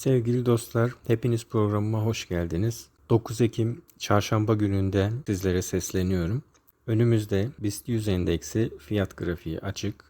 Sevgili dostlar, hepiniz programıma hoş geldiniz. 9 Ekim çarşamba gününden sizlere sesleniyorum. Önümüzde BIST 100 endeksi fiyat grafiği açık.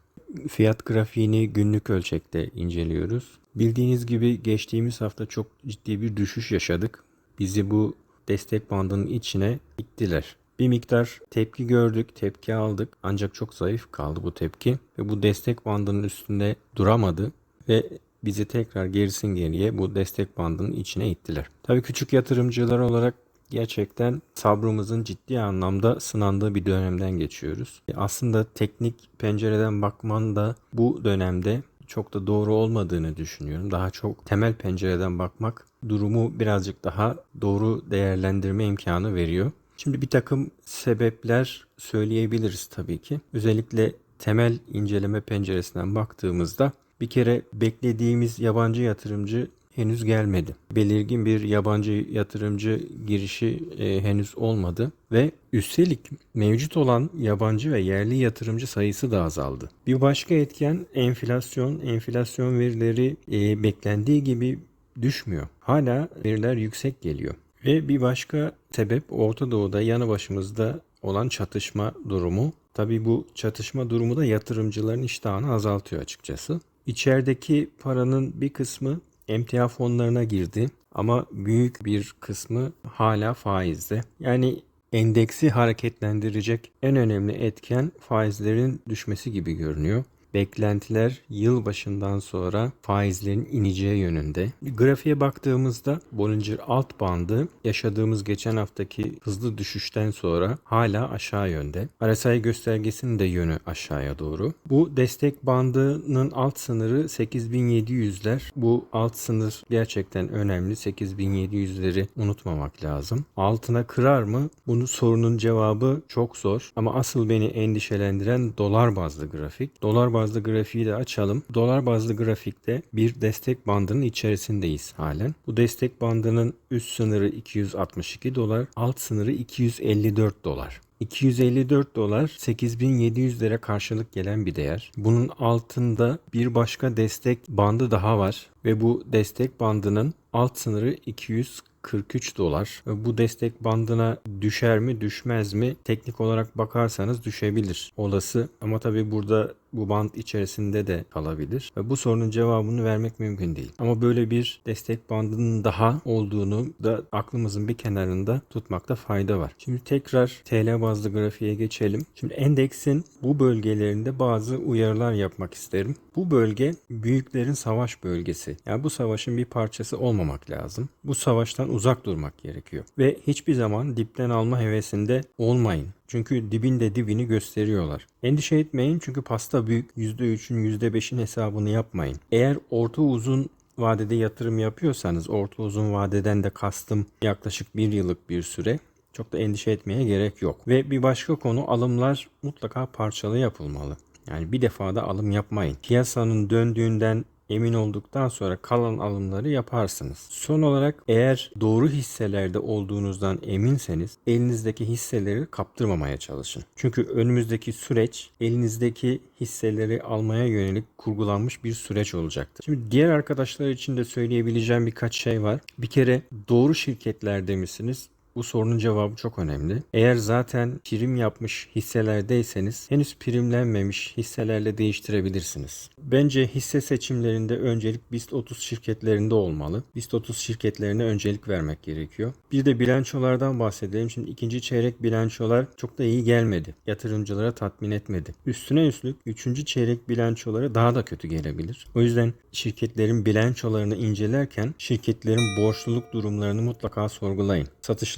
Fiyat grafiğini günlük ölçekte inceliyoruz. Bildiğiniz gibi geçtiğimiz hafta çok ciddi bir düşüş yaşadık. Bizi bu destek bandının içine ittiler. Bir miktar tepki gördük, tepki aldık ancak çok zayıf kaldı bu tepki ve bu destek bandının üstünde duramadı ve bizi tekrar gerisin geriye bu destek bandının içine ittiler. Tabii küçük yatırımcılar olarak gerçekten sabrımızın ciddi anlamda sınandığı bir dönemden geçiyoruz. E, Aslında teknik pencereden bakman da bu dönemde çok da doğru olmadığını düşünüyorum. Daha çok temel pencereden bakmak durumu birazcık daha doğru değerlendirme imkanı veriyor. Şimdi bir takım sebepler söyleyebiliriz tabii ki. Özellikle temel inceleme penceresinden baktığımızda bir kere beklediğimiz yabancı yatırımcı henüz gelmedi. Belirgin bir yabancı yatırımcı girişi e, henüz olmadı ve üstelik mevcut olan yabancı ve yerli yatırımcı sayısı da azaldı. Bir başka etken enflasyon. Enflasyon verileri e, beklendiği gibi düşmüyor. Hala veriler yüksek geliyor. Ve bir başka sebep Orta Doğu'da yanı başımızda olan çatışma durumu. Tabii bu çatışma durumu da yatırımcıların iştahını azaltıyor açıkçası. İçerideki paranın bir kısmı emtia fonlarına girdi ama büyük bir kısmı hala faizde. Yani endeksi hareketlendirecek en önemli etken faizlerin düşmesi gibi görünüyor. Beklentiler yıl başından sonra faizlerin ineceği yönünde. Grafiğe baktığımızda Bollinger alt bandı yaşadığımız geçen haftaki hızlı düşüşten sonra hala aşağı yönde. RSI göstergesinin de yönü aşağıya doğru. Bu destek bandının alt sınırı 8700'ler. Bu alt sınır gerçekten önemli. 8700'leri unutmamak lazım. Altına kırar mı? Bunu sorunun cevabı çok zor. Ama asıl beni endişelendiren dolar bazlı grafik. Dolar bazlı grafiği de açalım. Dolar bazlı grafikte bir destek bandının içerisindeyiz halen. Bu destek bandının üst sınırı 262 dolar, alt sınırı 254 dolar. 254 dolar 8700 lira karşılık gelen bir değer. Bunun altında bir başka destek bandı daha var ve bu destek bandının alt sınırı 243 dolar. Bu destek bandına düşer mi düşmez mi teknik olarak bakarsanız düşebilir. Olası ama tabi burada bu band içerisinde de kalabilir. Ve bu sorunun cevabını vermek mümkün değil. Ama böyle bir destek bandının daha olduğunu da aklımızın bir kenarında tutmakta fayda var. Şimdi tekrar TL bazlı grafiğe geçelim. Şimdi endeksin bu bölgelerinde bazı uyarılar yapmak isterim. Bu bölge büyüklerin savaş bölgesi. Yani bu savaşın bir parçası olmamak lazım. Bu savaştan uzak durmak gerekiyor. Ve hiçbir zaman dipten alma hevesinde olmayın. Çünkü dibinde dibini gösteriyorlar. Endişe etmeyin çünkü pasta büyük. %3'ün %5'in hesabını yapmayın. Eğer orta uzun vadede yatırım yapıyorsanız orta uzun vadeden de kastım yaklaşık bir yıllık bir süre. Çok da endişe etmeye gerek yok. Ve bir başka konu alımlar mutlaka parçalı yapılmalı. Yani bir defada alım yapmayın. Piyasanın döndüğünden emin olduktan sonra kalan alımları yaparsınız. Son olarak eğer doğru hisselerde olduğunuzdan eminseniz elinizdeki hisseleri kaptırmamaya çalışın. Çünkü önümüzdeki süreç elinizdeki hisseleri almaya yönelik kurgulanmış bir süreç olacaktır. Şimdi diğer arkadaşlar için de söyleyebileceğim birkaç şey var. Bir kere doğru şirketlerde misiniz? Bu sorunun cevabı çok önemli. Eğer zaten prim yapmış hisselerdeyseniz henüz primlenmemiş hisselerle değiştirebilirsiniz. Bence hisse seçimlerinde öncelik BIST 30 şirketlerinde olmalı. BIST 30 şirketlerine öncelik vermek gerekiyor. Bir de bilançolardan bahsedelim. Şimdi ikinci çeyrek bilançolar çok da iyi gelmedi. Yatırımcılara tatmin etmedi. Üstüne üstlük üçüncü çeyrek bilançoları daha da kötü gelebilir. O yüzden şirketlerin bilançolarını incelerken şirketlerin borçluluk durumlarını mutlaka sorgulayın.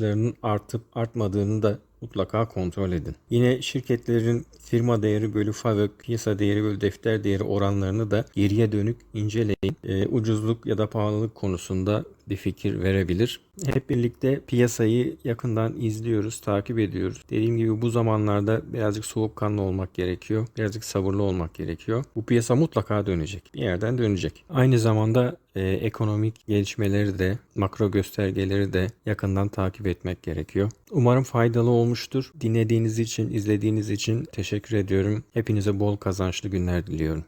Satışlarının artıp artmadığını da mutlaka kontrol edin. Yine şirketlerin firma değeri bölü FAVÖK, piyasa değeri bölü defter değeri oranlarını da geriye dönük inceleyin. Ee, ucuzluk ya da pahalılık konusunda bir fikir verebilir. Hep birlikte piyasayı yakından izliyoruz, takip ediyoruz. Dediğim gibi bu zamanlarda birazcık soğukkanlı olmak gerekiyor. Birazcık sabırlı olmak gerekiyor. Bu piyasa mutlaka dönecek. Bir yerden dönecek. Aynı zamanda e, ekonomik gelişmeleri de, makro göstergeleri de yakından takip etmek gerekiyor. Umarım faydalı olmuştur. Dinlediğiniz için, izlediğiniz için teşekkür ediyorum. Hepinize bol kazançlı günler diliyorum.